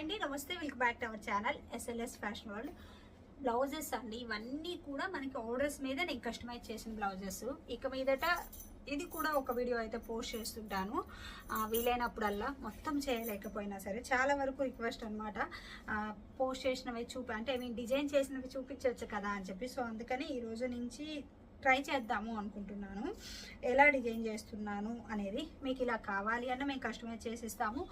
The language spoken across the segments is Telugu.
అండి. నమస్తే welcome back to our channel SLS fashion world blouses అండి ఇవన్నీ కూడా మనకి ఆర్డర్స్ మీద నేను కస్టమైజ్ చేసిన బ్లౌజెస్ ఇక మీదట ఇది కూడా ఒక వీడియో అయితే పోస్ట్ చేస్తుంటాను. వీలైనప్పుడల్లా మొత్తం చేయలేకపోయినా సరే చాలా వరకు రిక్వెస్ట్ అనమాట పోస్ట్ చేసినవి చూపి అంటే ఐ మీన్ డిజైన్ చేసినవి చూపించవచ్చు కదా అని చెప్పి. సో అందుకని ఈరోజు నుంచి ట్రై చేద్దాము అనుకుంటున్నాను. ఎలా డిజైన్ చేస్తున్నాను అనేది మీకు ఇలా కావాలి అన్న మేము కస్టమైజ్ చేసిస్తాము.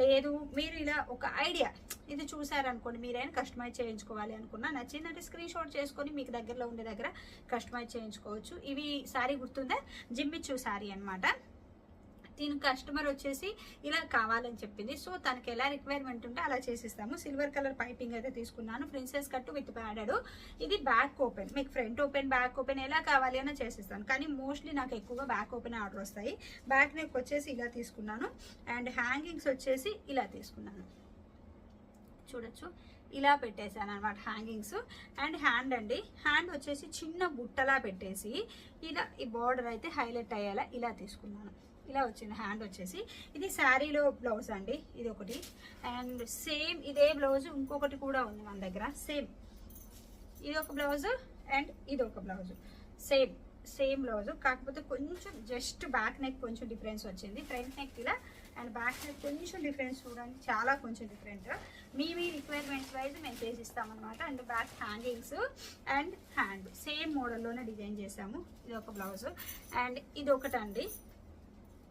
లేదు మీరు ఇలా ఒక ఐడియా ఇది చూసారనుకోండి మీరైనా కస్టమైజ్ చేయించుకోవాలి అనుకున్నా నచ్చిందంటే స్క్రీన్ షాట్ చేసుకొని మీకు దగ్గరలో ఉండే దగ్గర కస్టమైజ్ చేయించుకోవచ్చు. ఇవి సారీ గుర్తుందా? జిమ్మిచ్చు సారీ అనమాట దీని కస్టమర్ వచ్చేసి ఇలా కావాలని చెప్పింది. సో తనకి ఎలా రిక్వైర్మెంట్ ఉంటే అలా చేసిస్తాము. సిల్వర్ కలర్ పైపింగ్ అయితే తీసుకున్నాను. ప్రిన్సెస్ కట్ విత్ ప్యాడెడ్ ఇది బ్యాక్ ఓపెన్ మీకు ఫ్రంట్ ఓపెన్ బ్యాక్ ఓపెన్ ఎలా కావాలి అని చేసిస్తాను. కానీ మోస్ట్లీ నాకు ఎక్కువగా బ్యాక్ ఓపెన్ ఆర్డర్ వస్తాయి. బ్యాక్ నెక్ వచ్చేసి ఇలా తీసుకున్నాను. అండ్ హ్యాంగింగ్స్ వచ్చేసి ఇలా తీసుకున్నాను. చూడొచ్చు. ఇలా పెట్టేశాను అనమాట హ్యాంగింగ్స్ అండ్ హ్యాండ్ అండి. హ్యాండ్ వచ్చేసి చిన్న బుట్టలా పెట్టేసి ఇలా ఈ బార్డర్ అయితే హైలైట్ అయ్యేలా ఇలా తీసుకున్నాను. ఇలా వచ్చింది హ్యాండ్ వచ్చేసి. ఇది శారీలో బ్లౌజ్ అండి ఇది ఒకటి. అండ్ సేమ్ ఇదే బ్లౌజ్ ఇంకొకటి కూడా ఉంది మన దగ్గర సేమ్ ఇది ఒక బ్లౌజ్ అండ్ ఇది ఒక బ్లౌజ్ సేమ్ సేమ్ బ్లౌజ్ కాకపోతే కొంచెం జస్ట్ బ్యాక్ నెక్ కొంచెం డిఫరెన్స్ వచ్చింది. ఫ్రంట్ నెక్ ఇలా అండ్ బ్యాక్ నెక్ కొంచెం డిఫరెన్స్ చూడండి చాలా కొంచెం డిఫరెంట్ మీ మీ రిక్వైర్మెంట్స్ వైజ్ మేము చేసి ఇస్తామన్నమాట. And back hangings and hand same మోడల్లోనే design చేసాము. ఇది ఒక బ్లౌజ్ అండ్ ఇది ఒకటండి.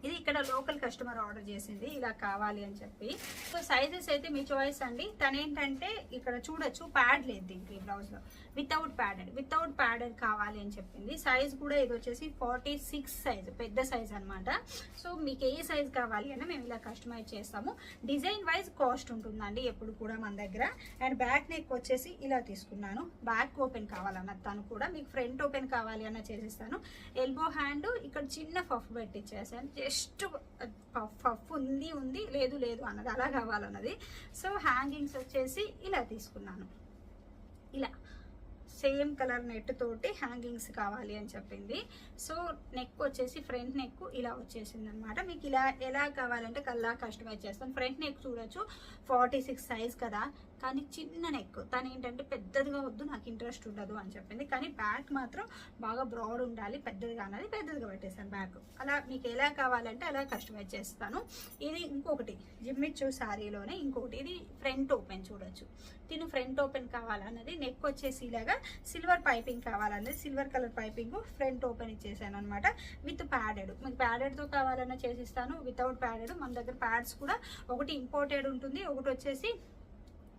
ఇది ఇక్కడ లోకల్ కస్టమర్ ఆర్డర్ చేసింది ఇలా కావాలి అని చెప్పి. సో సైజెస్ అయితే మీ చాయిస్ అండి. తను ఏంటంటే ఇక్కడ చూడొచ్చు ప్యాడ్ లేదు దీనికి బ్లౌజ్లో బ్లౌజ్లో. వితౌట్ ప్యాడెడ్ వితౌట్ ప్యాడెడ్ కావాలి అని చెప్పింది. సైజ్ కూడా ఇది వచ్చేసి ఫార్టీ సిక్స్ సైజ్ పెద్ద సైజ్ అన్నమాట. సో మీకు ఏ సైజ్ కావాలి అన్న మేము ఇలా కస్టమైజ్ చేస్తాము. డిజైన్ వైజ్ కాస్ట్ ఉంటుందండి ఎప్పుడు కూడా మన దగ్గర. అండ్ బ్యాక్ నెక్ వచ్చేసి ఇలా తీసుకున్నాను. బ్యాక్ ఓపెన్ కావాలన్న తను కూడా మీకు ఫ్రంట్ ఓపెన్ కావాలి అన్న చేసేస్తాను. ఎల్బో హ్యాండ్ ఇక్కడ చిన్న పఫ్ పెట్టించేసాను జస్ట్ జస్ట్ పఫ్ ఉంది ఉంది లేదు లేదు అన్నది అలా కావాలన్నది. సో హ్యాంగింగ్స్ వచ్చేసి ఇలా తీసుకున్నాను. ఇలా. సేమ్ కలర్ నెట్ తోటి హ్యాంగింగ్స్ కావాలి అని చెప్పింది. సో నెక్ వచ్చేసి ఫ్రంట్ నెక్ ఇలా వచ్చేసింది అనమాట మీకు ఇలా ఎలా కావాలంటే కల్లా కస్టమైజ్ చేస్తాను ఫ్రంట్ నెక్ చూడొచ్చు ఫార్టీ సిక్స్ సైజ్ కదా. కానీ చిన్న నెక్ తను ఏంటంటే పెద్దదిగా వద్దు నాకు ఇంట్రెస్ట్ ఉండదు అని చెప్పింది. కానీ బ్యాక్ మాత్రం బాగా బ్రాడ్ ఉండాలి పెద్దదిగా అన్నది పెద్దదిగా పెట్టేశాను బ్యాక్ అలా మీకు ఎలా కావాలంటే అలా కస్టమైజ్ చేస్తాను. ఇది ఇంకొకటి జిమ్మిచ్చు శారీలోనే ఇంకొకటి. ఇది ఫ్రంట్ ఓపెన్ చూడొచ్చు. దీని ఫ్రంట్ ఓపెన్ కావాలన్నది. నెక్ వచ్చేసి ఇలాగా సిల్వర్ పైపింగ్ కావాలండి. Silver colour piping front open ఇచ్చేసాను అనమాట విత్ ప్యాడెడ్. మీకు ప్యాడెడ్తో కావాలన్నా చేసిస్తాను. వితౌట్ ప్యాడెడ్ మన దగ్గర ప్యాడ్స్ కూడా ఒకటి ఇంపోర్టెడ్ ఉంటుంది. ఒకటి వచ్చేసి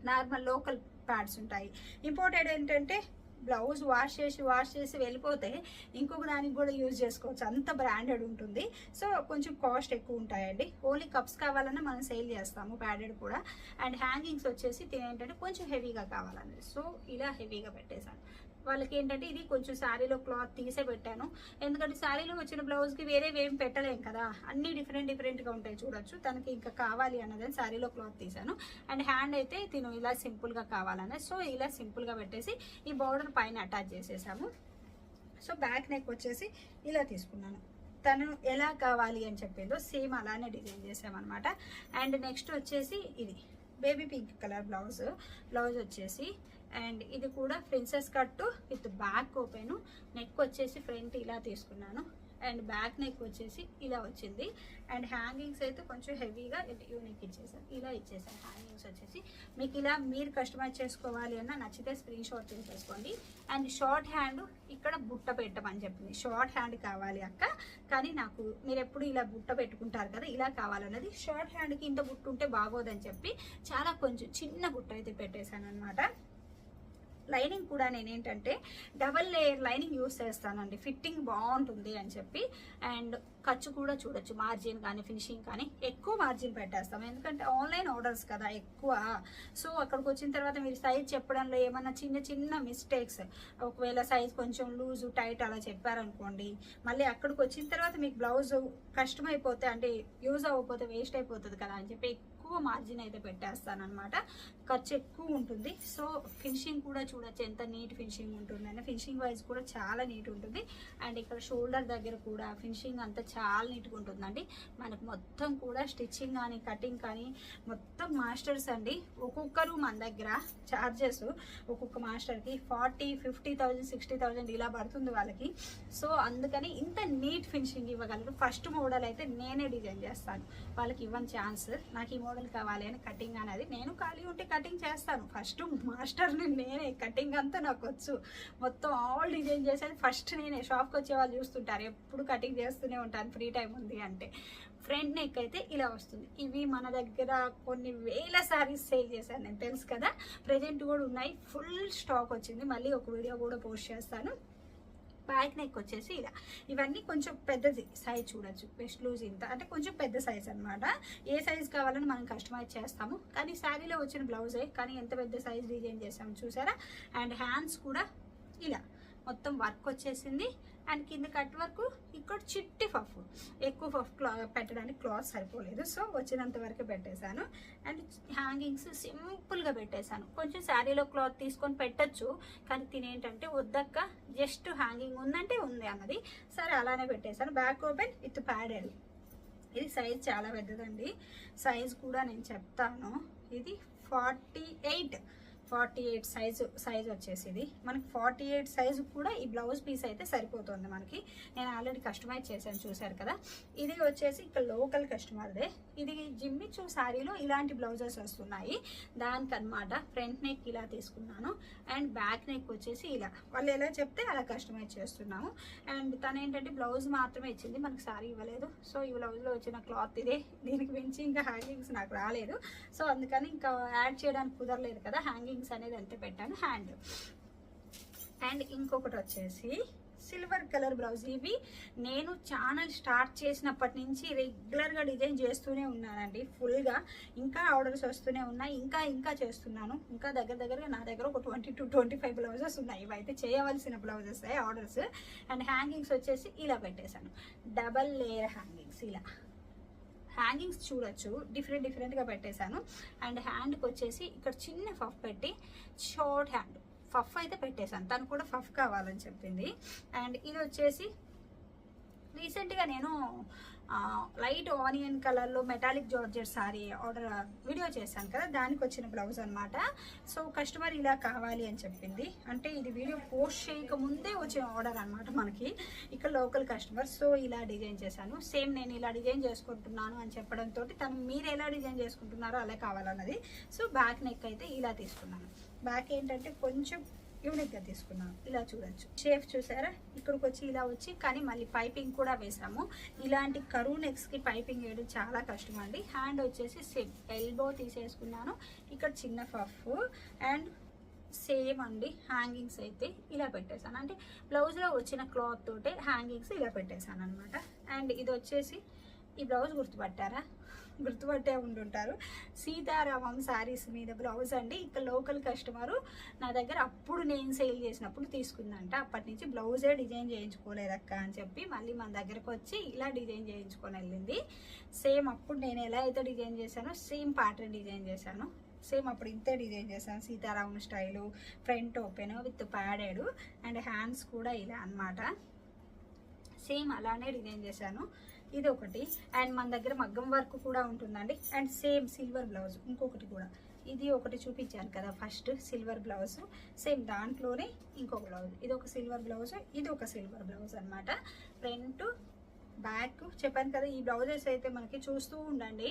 నార్మల్ లోకల్ ప్యాడ్స్ ఉంటాయి. ఇంపోర్టెడ్ ఏంటంటే బ్లౌజ్ వాష్ చేసి వాష్ చేసి వెళ్ళిపోతే ఇంకొక దానికి కూడా యూజ్ చేసుకోవచ్చు. అంత బ్రాండెడ్ ఉంటుంది. సో కొంచెం కాస్ట్ ఎక్కువ ఉంటాయండి. ఓన్లీ కప్స్ కావాలన్నా మనం సేల్ చేస్తాము ప్యాడెడ్ కూడా. అండ్ హ్యాంగింగ్స్ వచ్చేసి తినేంటంటే కొంచెం హెవీగా కావాలండి. సో ఇలా హెవీగా పెట్టేశాను. వాళ్ళకి ఏంటంటే ఇది కొంచెం శారీలో క్లాత్ తీసే పెట్టాను. ఎందుకంటే శారీలో వచ్చిన బ్లౌజ్కి వేరే ఏం పెట్టలేం కదా. అన్ని డిఫరెంట్ డిఫరెంట్గా ఉంటాయి చూడొచ్చు. తనకి ఇంకా కావాలి అన్నదని శారీలో క్లాత్ తీసాను అండ్ హ్యాండ్ అయితే తిను ఇలా సింపుల్గా కావాలనే. సో ఇలా సింపుల్గా పెట్టేసి ఈ బార్డర్ పైన అటాచ్ చేసేసాము. సో బ్యాక్ నెక్ వచ్చేసి ఇలా తీసుకున్నాను. తను ఎలా కావాలి అని చెప్పిందో సేమ్ అలానే డిజైన్ చేసామన్నమాట. అండ్ నెక్స్ట్ వచ్చేసి ఇది baby pink colour blouse blouse వచ్చేసి అండ్ ఇది కూడా princess cut with back open. Neck వచ్చేసి ఫ్రంట్ ఇలా తీసుకున్నాను. అండ్ బ్యాక్ నెక్ వచ్చేసి ఇలా వచ్చింది. అండ్ హ్యాంగింగ్స్ అయితే కొంచెం హెవీగా యూనిక్ ఇచ్చేసాను ఇలా ఇచ్చేసాను హ్యాంగింగ్స్ వచ్చేసి మీకు ఇలా మీరు కస్టమైజ్ చేసుకోవాలి అన్న నచ్చితే స్క్రీన్ షాట్ తీసేసుకోండి అండ్ షార్ట్ హ్యాండ్ ఇక్కడ బుట్ట పెట్టమని చెప్పింది. షార్ట్ హ్యాండ్ కావాలి అక్క. కానీ నాకు మీరు ఎప్పుడు ఇలా బుట్ట పెట్టుకుంటారు కదా ఇలా కావాలన్నది షార్ట్ హ్యాండ్కి ఇంత బుట్ట ఉంటే బాగోదని చెప్పి చాలా కొంచెం చిన్న బుట్ట అయితే పెట్టేశాను అనమాట లైనింగ్ కూడా నేను ఏంటంటే డబల్ లేయర్ లైనింగ్ యూస్ చేస్తానండి. ఫిట్టింగ్ బాగుంటుంది అని చెప్పి. అండ్ ఖర్చు కూడా చూడొచ్చు. మార్జిన్ కానీ ఫినిషింగ్ కానీ ఎక్కువ మార్జిన్ పెట్టేస్తాం. ఎందుకంటే ఆన్లైన్ ఆర్డర్స్ కదా ఎక్కువ. సో అక్కడికి వచ్చిన తర్వాత మీరు సైజ్ చెప్పడంలో ఏమన్నా చిన్న చిన్న మిస్టేక్స్ ఒకవేళ సైజ్ కొంచెం లూజ్ టైట్ అలా చెప్పారనుకోండి మళ్ళీ అక్కడికి వచ్చిన తర్వాత మీకు బ్లౌజ్ కష్టమైపోతే అంటే యూజ్ అవ్వకపోతే వేస్ట్ అయిపోతుంది కదా అని చెప్పి ఎక్కువ మార్జిన్ అయితే పెట్టేస్తాను అనమాట ఖర్చు ఎక్కువ ఉంటుంది. సో ఫినిషింగ్ కూడా చూడొచ్చు. ఎంత నీట్ ఫినిషింగ్ ఉంటుందని. ఫినిషింగ్ వైజ్ కూడా చాలా నీట్ ఉంటుంది. అండ్ ఇక్కడ షోల్డర్ దగ్గర కూడా ఫినిషింగ్ అంతా చాలా నీట్గా ఉంటుందండి. మనకు మొత్తం కూడా స్టిచ్చింగ్ కానీ కటింగ్ కానీ మొత్తం మాస్టర్స్ అండి. ఒక్కొక్కరు మన దగ్గర చార్జెస్ ఒక్కొక్క మాస్టర్కి forty fifty thousand sixty thousand ఇలా పడుతుంది వాళ్ళకి. సో అందుకని ఇంత నీట్ ఫినిషింగ్ ఇవ్వగలరు. ఫస్ట్ మోడల్ అయితే నేనే డిజైన్ చేస్తాను. వాళ్ళకి ఇవ్వని ఛాన్స్ నాకు ఈ మోడల్ కావాలి అని కటింగ్ అనేది నేను ఖాళీ ఉంటే కటింగ్ చేస్తాను. ఫస్ట్ మాస్టర్ని నేనే కటింగ్ అంతా నాకు వచ్చు. మొత్తం ఆల్ డిజైన్ చేసేది ఫస్ట్ నేనే. షాప్కి వచ్చే వాళ్ళు చూస్తుంటారు ఎప్పుడు కటింగ్ చేస్తూనే ఉంటాను ఫ్రీ టైం ఉంది అంటే. ఫ్రంట్ నెక్ అయితే ఇలా వస్తుంది. ఇవి మన దగ్గర కొన్ని వేల శారీస్ సేల్ చేశాను నేను తెలుసు కదా? ప్రజెంట్ కూడా ఉన్నాయి. ఫుల్ స్టాక్ వచ్చింది. మళ్ళీ ఒక వీడియో కూడా పోస్ట్ చేస్తాను. బ్యాక్ నెక్ వచ్చేసి ఇలా ఇవన్నీ కొంచెం పెద్దది సైజ్ చూడొచ్చు. వెస్ట్ లూజ్ ఇంత. అంటే కొంచెం పెద్ద సైజ్ అనమాట ఏ సైజ్ కావాలని మనం కస్టమైజ్ చేస్తాము. కానీ శారీలో వచ్చిన బ్లౌజే కానీ ఎంత పెద్ద సైజ్ డిజైన్ చేసాము చూసారా? అండ్ హ్యాండ్స్ కూడా ఇలా. మొత్తం వర్క్ వచ్చేసింది. అండ్ కింద కట్ వర్క్ ఇక్కడ చిట్టి పఫ్ ఎక్కువ పఫ్ క్లా పెట్టడానికి క్లాత్ సరిపోలేదు. సో వచ్చినంత వరకు పెట్టేశాను. అండ్ హ్యాంగింగ్స్ సింపుల్గా పెట్టేశాను. కొంచెం శారీలో క్లాత్ తీసుకొని పెట్టచ్చు. కానీ తినేంటంటే వద్దక్క జస్ట్ హ్యాంగింగ్ ఉందంటే ఉంది అన్నది. సరే అలానే పెట్టేశాను. బ్యాక్ ఓపెన్ విత్ ప్యాడెడ్ ఇది సైజ్ చాలా పెద్దదండి. సైజ్ కూడా నేను చెప్తాను. ఇది forty eight forty eight size size వచ్చేసి ఇది మనకి ఫార్టీ ఎయిట్ సైజు కూడా ఈ బ్లౌజ్ పీస్ అయితే సరిపోతుంది మనకి. నేను ఆల్రెడీ కస్టమైజ్ చేశాను చూశారు కదా. ఇది వచ్చేసి ఇక్కడ లోకల్ కస్టమర్దే ఇది జిమ్మిచ్చు శారీలో ఇలాంటి బ్లౌజెస్ వస్తున్నాయి. దానికనమాట ఫ్రంట్ నెక్ ఇలా తీసుకున్నాను. అండ్ బ్యాక్ నెక్ వచ్చేసి ఇలా. వాళ్ళు ఎలా చెప్తే అలా కస్టమైజ్ చేస్తున్నాము. అండ్ తను ఏంటంటే బ్లౌజ్ మాత్రమే ఇచ్చింది. మనకి శారీ ఇవ్వలేదు. సో ఈ బ్లౌజ్లో వచ్చిన క్లాత్ ఇదే. దీనికి మించి ఇంకా హ్యాంగింగ్స్ నాకు రాలేదు. సో అందుకని ఇంకా యాడ్ చేయడానికి కుదరలేదు కదా. హ్యాంగింగ్ హ్యాంగింగ్స్ అనేది అంతే పెట్టాను. హ్యాండ్. అండ్ ఇంకొకటి వచ్చేసి సిల్వర్ కలర్ బ్లౌజ్. ఇవి నేను ఛానల్ స్టార్ట్ చేసినప్పటి నుంచి రెగ్యులర్గా డిజైన్ చేస్తూనే ఉన్నానండి. ఫుల్గా ఇంకా ఆర్డర్స్ వస్తూనే ఉన్నాయి. ఇంకా ఇంకా చేస్తున్నాను. ఇంకా దగ్గర దగ్గరగా నా దగ్గర ఒక twenty two twenty five blouses ఉన్నాయి. ఇవైతే చేయవలసిన బ్లౌజెస్ ఆర్డర్స్. అండ్ హ్యాంగింగ్స్ వచ్చేసి ఇలా పెట్టేశాను. డబల్ లేయర్ హ్యాంగింగ్స్ ఇలా. హ్యాంగింగ్స్ చూడొచ్చు. డిఫరెంట్ డిఫరెంట్గా పెట్టేశాను. అండ్ హ్యాండ్కి వచ్చేసి ఇక్కడ చిన్న ఫఫ్ పెట్టి షార్ట్ హ్యాండ్. ఫఫ్ అయితే పెట్టేశాను. తను కూడా ఫఫ్ కావాలని చెప్పింది. అండ్ ఇది వచ్చేసి రీసెంట్గా నేను లైట్ ఆనియన్ కలర్లో metallic georgette sari order video చేశాను కదా దానికి వచ్చిన బ్లౌజ్ అనమాట సో కస్టమర్ ఇలా కావాలి అని చెప్పింది. అంటే ఇది వీడియో పోస్ట్ చేయకముందే వచ్చిన ఆర్డర్ అనమాట మనకి. ఇక్కడ లోకల్ కస్టమర్ సో ఇలా డిజైన్ చేశాను. సేమ్ నేను ఇలా డిజైన్ చేసుకుంటున్నాను అని చెప్పడంతో తను మీరు ఎలా డిజైన్ చేసుకుంటున్నారో అలా కావాలన్నది. సో బ్యాక్ నెక్ అయితే ఇలా తీసుకున్నాను. బ్యాక్ ఏంటంటే కొంచెం యూనిక్గా తీసుకున్నాను ఇలా చూడొచ్చు. షేప్ చూసారా? ఇక్కడికి వచ్చి ఇలా వచ్చి కానీ మళ్ళీ పైపింగ్ కూడా వేసాము. ఇలాంటి కరువు నెక్స్కి పైపింగ్ వేయడం చాలా కష్టం అండి. హ్యాండ్ వచ్చేసి సేమ్ ఎల్బో తీసేసుకున్నాను. ఇక్కడ చిన్న పఫ్. అండ్ సేమ్ అండి హ్యాంగింగ్స్ అయితే ఇలా పెట్టేశాను. అంటే బ్లౌజ్లో వచ్చిన క్లాత్ తోటే హ్యాంగింగ్స్ ఇలా పెట్టేశాను అనమాట అండ్ ఇది వచ్చేసి ఈ బ్లౌజ్ గుర్తుపట్టారా? గుర్తుపట్టే ఉండుంటారు. సీతారామం శారీస్ మీద బ్లౌజ్ అండి. ఇక్కడ లోకల్ కస్టమరు నా దగ్గర అప్పుడు నేను సేల్ చేసినప్పుడు తీసుకుందంట. అప్పటి నుంచి బ్లౌజే డిజైన్ చేయించుకోలేదక్క అని చెప్పి మళ్ళీ మన దగ్గరకు వచ్చి ఇలా డిజైన్ చేయించుకొని వెళ్ళింది. సేమ్ అప్పుడు నేను ఎలా అయితే డిజైన్ చేశానో సేమ్ ప్యాటర్న్ డిజైన్ చేశాను. సేమ్ అప్పుడు ఇంతే డిజైన్ చేశాను. Sita Ramam style front open with padded and hands కూడా ఇలా అన్నమాట. సేమ్ అలానే డిజైన్ చేశాను. ఇది ఒకటి అండ్ మన దగ్గర మగ్గం వర్క్ కూడా ఉంటుందండి. అండ్ సేమ్ సిల్వర్ బ్లౌజ్ ఇంకొకటి కూడా. ఇది ఒకటి చూపించాను కదా ఫస్ట్ సిల్వర్ బ్లౌజ్. సేమ్ దాంట్లోనే ఇంకొక బ్లౌజ్. ఇది ఒక సిల్వర్ బ్లౌజ్ ఇది ఒక సిల్వర్ బ్లౌజ్ అన్నమాట. ఫ్రంట్ బ్యాక్ చెప్పాను కదా ఈ బ్లౌజెస్ అయితే మనకి చూస్తూ ఉండండి.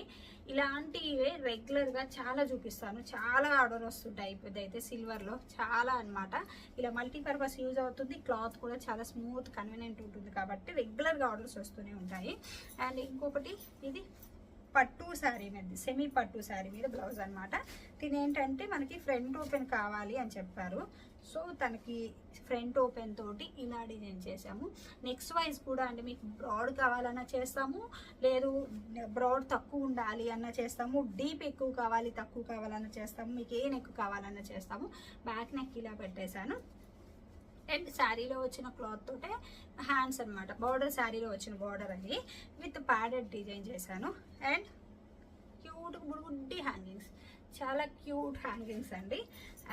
ఇలాంటివే రెగ్యులర్గా చాలా చూపిస్తాను. చాలా ఆర్డర్ వస్తుంటాయి పెద్ద అయితే సిల్వర్లో చాలా అన్నమాట. ఇలా మల్టీపర్పస్ యూజ్ అవుతుంది. క్లాత్ కూడా చాలా స్మూత్ కన్వీనియంట్ ఉంటుంది కాబట్టి రెగ్యులర్గా ఆర్డర్స్ వస్తూనే ఉంటాయి. అండ్ ఇంకొకటి ఇది పట్టు శారీ మీద సెమీ పట్టు శారీ మీద బ్లౌజ్ అనమాట తినేంటంటే మనకి ఫ్రంట్ ఓపెన్ కావాలి అని చెప్పారు. సో తనకి ఫ్రంట్ ఓపెన్ తోటి ఇలా డిజైన్ చేసాము నెక్స్ట్ వైజ్ కూడా అంటే మీకు బ్రాడ్ కావాలన్నా చేస్తాము లేదు బ్రాడ్ తక్కువ ఉండాలి అన్న చేస్తాము డీప్ ఎక్కువ కావాలి తక్కువ కావాలన్నా చేస్తాము మీకు ఏ నెక్ కావాలన్నా చేస్తాము. బ్యాక్ నెక్ ఇలా పెట్టేశాను. అండ్ శారీలో వచ్చిన క్లాత్ తోటే హ్యాండ్స్ అనమాట బార్డర్ శారీలో వచ్చిన బార్డర్ అది విత్ ప్యాడెడ్ డిజైన్ చేశాను. అండ్ క్యూట్ గుడ్ బుడ్డి హ్యాంగింగ్స్. చాలా క్యూట్ హ్యాంగింగ్స్ అండి.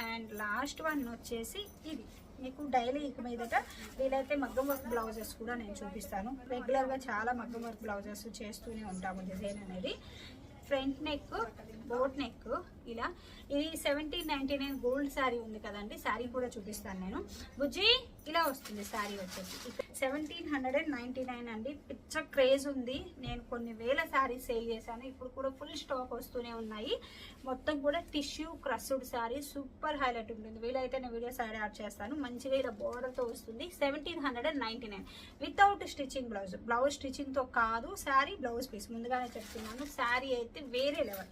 అండ్ లాస్ట్ వన్ వచ్చేసి ఇది. మీకు డైలీ ఇక మీదట వీలైతే మగ్గం వర్క్ బ్లౌజెస్ కూడా నేను చూపిస్తాను. రెగ్యులర్గా చాలా మగ్గం వర్క్ బ్లౌజెస్ చేస్తూనే ఉంటాము డిజైన్ అనేది. ఫ్రంట్ నెక్ బోట్ నెక్ ఇలా. ఇది seventeen ninety nine gold sari ఉంది కదండి శారీ కూడా చూపిస్తాను నేను. బుజ్జి ఇలా వస్తుంది శారీ వచ్చేసి. Seventeen hundred and ninety nine అండి. పిచ్చ క్రేజ్ ఉంది. నేను కొన్ని వేల శారీస్ సేల్ చేశాను. ఇప్పుడు కూడా ఫుల్ స్టాక్ వస్తూనే ఉన్నాయి. మొత్తం కూడా tissue crushed sari. Super highlight ఉంటుంది. వీలైతే నేను వీడియో సైడ్ యాడ్ చేస్తాను. మంచిగా ఇలా border వస్తుంది. Seventeen hundred and ninety nine without stitching blouse blouse స్టిచ్చింగ్తో కాదు శారీ బ్లౌజ్ పీస్ ముందుగానే చెప్తున్నాను. శారీ అయితే వేరే లెవెల్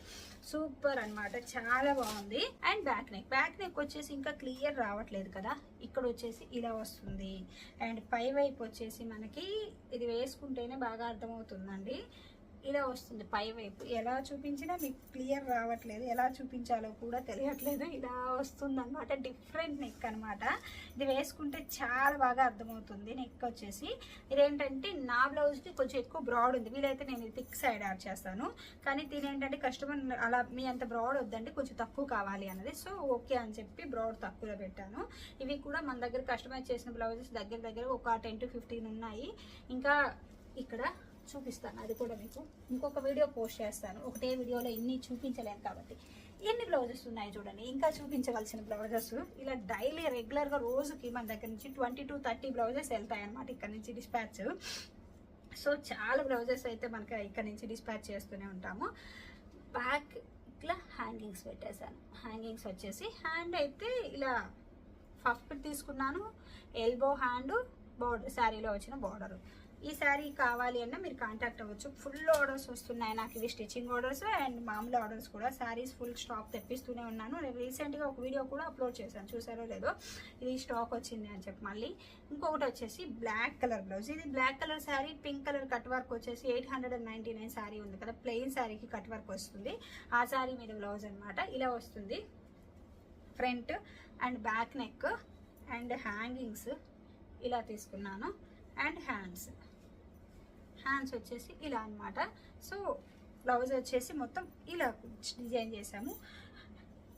సూపర్ అన్నమాట చాలా బాగుంది. And back neck back neck వచ్చేసి ఇంకా క్లియర్ రావట్లేదు కదా? ఇక్కడ వచ్చేసి ఇలా వస్తుంది. అండ్ పై వైపు వచ్చేసి మనకి ఇది వేసుకుంటేనే బాగా అర్థమవుతుందండి. ఇలా వస్తుంది పై వైపు. ఎలా చూపించినా మీకు క్లియర్ రావట్లేదు. ఎలా చూపించాలో కూడా తెలియట్లేదు. ఇలా వస్తుంది అనమాట డిఫరెంట్ నెక్ అనమాట ఇది వేసుకుంటే చాలా బాగా అర్థమవుతుంది నెక్ వచ్చేసి. ఇదేంటంటే నా బ్లౌజ్కి కొంచెం ఎక్కువ బ్రాడ్ ఉంది. వీలైతే నేను థిక్ సైడ్ యాడ్ చేస్తాను. కానీ దీని ఏంటంటే కస్టమర్ అలా మీ అంత బ్రాడ్ వద్దండి కొంచెం తక్కువ కావాలి అన్నది. సో ఓకే అని చెప్పి బ్రాడ్ తక్కువలో పెట్టాను. ఇవి కూడా మన దగ్గర కస్టమైజ్ చేసిన బ్లౌజెస్ దగ్గర దగ్గర ఒక టెన్ టు ఫిఫ్టీన్ ఉన్నాయి. ఇంకా ఇక్కడ చూపిస్తాను అది కూడా మీకు. ఇంకొక వీడియో పోస్ట్ చేస్తాను. ఒకటే వీడియోలో ఇన్ని చూపించలేను కాబట్టి. ఎన్ని బ్లౌజెస్ ఉన్నాయి చూడండి. ఇంకా చూపించవలసిన బ్లౌజెస్. ఇలా డైలీ రెగ్యులర్గా రోజుకి మన దగ్గర నుంచి ట్వంటీ టు థర్టీ బ్లౌజెస్ వెళ్తాయి అనమాట ఇక్కడ నుంచి డిస్పాచ్ సో చాలా బ్లౌజెస్ అయితే మనకి ఇక్కడ నుంచి డిస్పాచ్ చేస్తూనే ఉంటాము. బ్యాక్ ఇట్లా హ్యాంగింగ్స్ పెట్టేశాను. హ్యాంగింగ్స్ వచ్చేసి హ్యాండ్ అయితే ఇలా ఫస్ట్ తీసుకున్నాను. ఎల్బో హ్యాండ్ బార్డర్ శారీలో వచ్చిన బోర్డరు ఈ శారీ కావాలి అన్న మీరు కాంటాక్ట్ అవ్వచ్చు. ఫుల్ ఆర్డర్స్ వస్తున్నాయి నాకు ఇవి స్టిచ్చింగ్ ఆర్డర్స్ అండ్ మామూలు ఆర్డర్స్ కూడా. శారీస్ ఫుల్ స్టాక్ తెప్పిస్తూనే ఉన్నాను. నేను రీసెంట్గా ఒక వీడియో కూడా అప్లోడ్ చేశాను. చూసారో లేదో? ఇది స్టాక్ వచ్చింది అని చెప్పి మళ్ళీ. ఇంకొకటి వచ్చేసి బ్లాక్ కలర్ బ్లౌజ్ ఇది black colour sari pink colour cut work వచ్చేసి eight hundred and ninety nine sari ఉంది కదా. ప్లెయిన్ శారీకి కట్ వర్క్ వస్తుంది. ఆ శారీ మీద బ్లౌజ్ అనమాట ఇలా వస్తుంది. Front and back neck and hangings ఇలా తీసుకున్నాను. అండ్ హ్యాండ్స్ హ్యాండ్స్ వచ్చేసి ఇలా అన్నమాట. సో బ్లౌజ్ వచ్చేసి మొత్తం ఇలా డిజైన్ చేసాము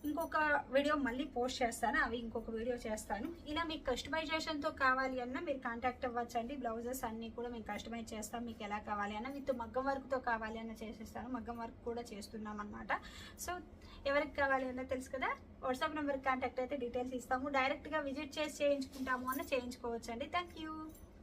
ఇంకొక వీడియో మళ్ళీ పోస్ట్ చేస్తాను. అవి ఇంకొక వీడియో చేస్తాను. ఇలా మీకు కస్టమైజేషన్తో కావాలి అన్న మీరు కాంటాక్ట్ అవ్వచ్చండి. బ్లౌజెస్ అన్నీ కూడా మేము కస్టమైజ్ చేస్తాం. మీకు ఎలా కావాలి అన్న విత్ మగ్గం వర్క్తో కావాలి అన్న చేసేస్తాను. మగ్గం వర్క్ కూడా చేస్తున్నాం అనమాట సో ఎవరికి కావాలి అన్న తెలుసు కదా? వాట్సాప్ నెంబర్కి కాంటాక్ట్ అయితే డీటెయిల్స్ ఇస్తాము. డైరెక్ట్గా విజిట్ చేసి చేయించుకుంటాము అన్న చేయించుకోవచ్చు అండి థ్యాంక్ యూ